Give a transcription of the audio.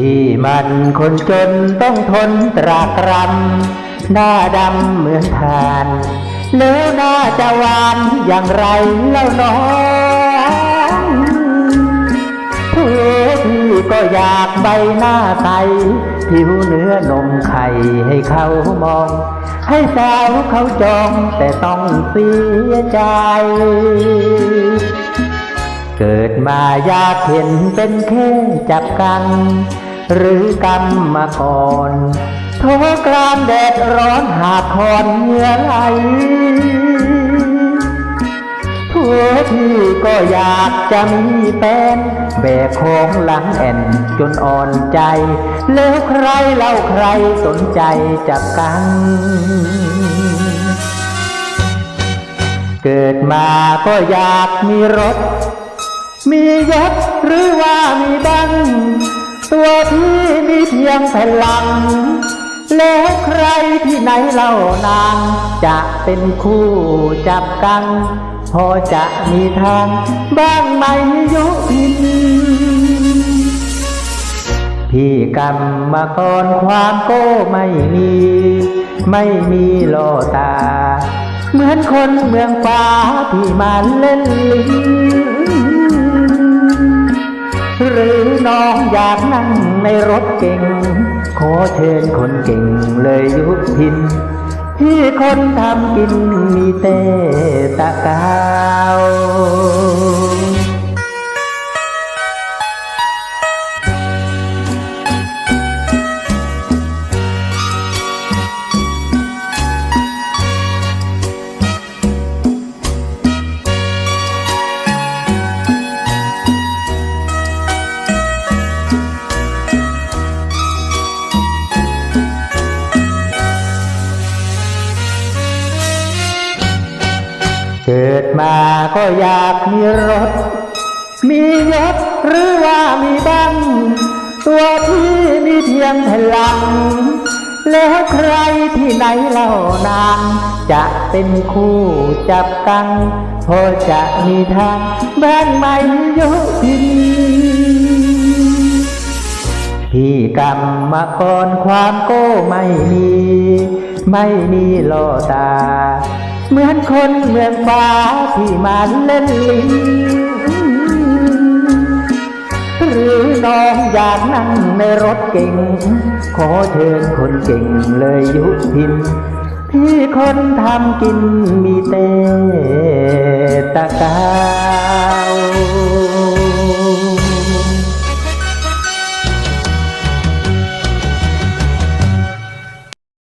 ที่มันคนจนต้องทนตรากรำหน้าดำเหมือนทาน แล้วหน้าจะหวานอย่างไรเล่าน้องทุกที่ก็อยากใบหน้าใสผิวเนื้อนมไข่ให้เขามอง ให้สาวเขาจองแต่ต้องเสียใจ เกิดมาอยากเห็นเป็นแค่จับกัน หรือกรรมมาก่อนโทกลางแดดร้อนหาคอนเหงื่อไหลทั่วที่ก็อยากจะมีแฟนแบกของหลังแอนจนอ่อนใจ แล้วใครเล่าใครสนใจจับกันเกิดมาก็อยากมีรถ มียศหรือว่ามีบัง ตัวที่มีเพียงแผ่นหลัง แล้วใครที่ไหนเล่านาง จะเป็นคู่จับกัน พอจะมีทางบ้างไหมยุพิน พี่กรรมกรความโก้ไม่มี ไม่มีโลตา เหมือนคนเมืองฟ้าที่มาเล่นลิงหรือ น้องอยากนั่งในรถเก่ง ขอเชิญคนเก่งเลยยุพิน ที่คนทำกินมีแต่ตะกาว ดมาก็อยากมีรถ มียศหรือว่ามีบัง ตัวที่มีเพียงแผ่นหลัง แล้วใครที่ไหนเล่านางจะเป็นคู่จับกันพอจะมีทางบ้านไหมยุพินพี่กรรมกรความโก้ไม่มี ไม่มีโลตา เหมือนคนเมืองฟ้าที่มาเล่นลิงหรือน้องอยากนั่งในรถเก่ง ขอเชิญคนเก่งเลยยุพิน ที่คนทำกินมีแต่ตะกาว